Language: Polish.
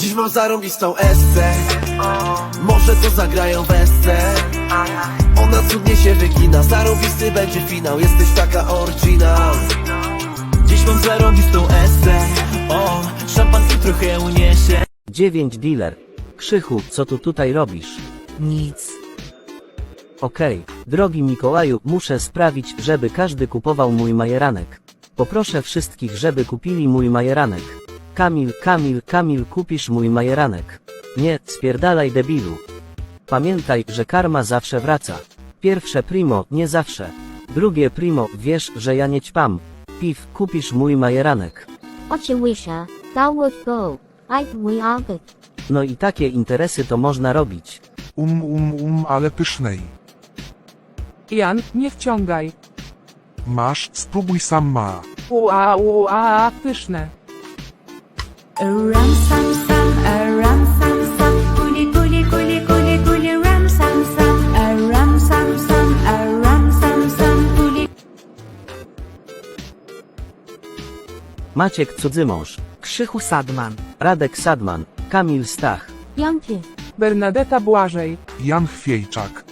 Dziś mam zarąbistą esce Może to zagrają wesce Ona cudnie się wygina Zarąbisty będzie finał Jesteś taka oryginal Dziś mam zarąbistą esce O, szampan i trochę uniesie 9 dealer. Krzychu, co tu tutaj robisz? Nic. Okej, drogi Mikołaju, muszę sprawić, żeby każdy kupował mój majeranek. Poproszę wszystkich, żeby kupili mój majeranek. Kamil, Kamil, Kamil, kupisz mój majeranek. Nie, spierdalaj debilu. Pamiętaj, że karma zawsze wraca. Pierwsze primo, nie zawsze. Drugie primo, wiesz, że ja nie ćpam. Piw, kupisz mój majeranek. Oczywiście, Downward Go, I we are good. No i takie interesy to można robić. Um, um, um, ale pysznej. Jan, nie wciągaj. Masz, spróbuj sam ma. Ua, ua, pyszne. Ram sam sam, a ram sam sam, kuli kuli kuli kuli kuli ram sam sam, a ram sam sam, a ram sam sam, kuli. Maciek Cudzymąż, Krzychu Sadman. Radek Sadman, Kamil Stach. Janky, Bernadetta Błażej. Jan Chwiejczak.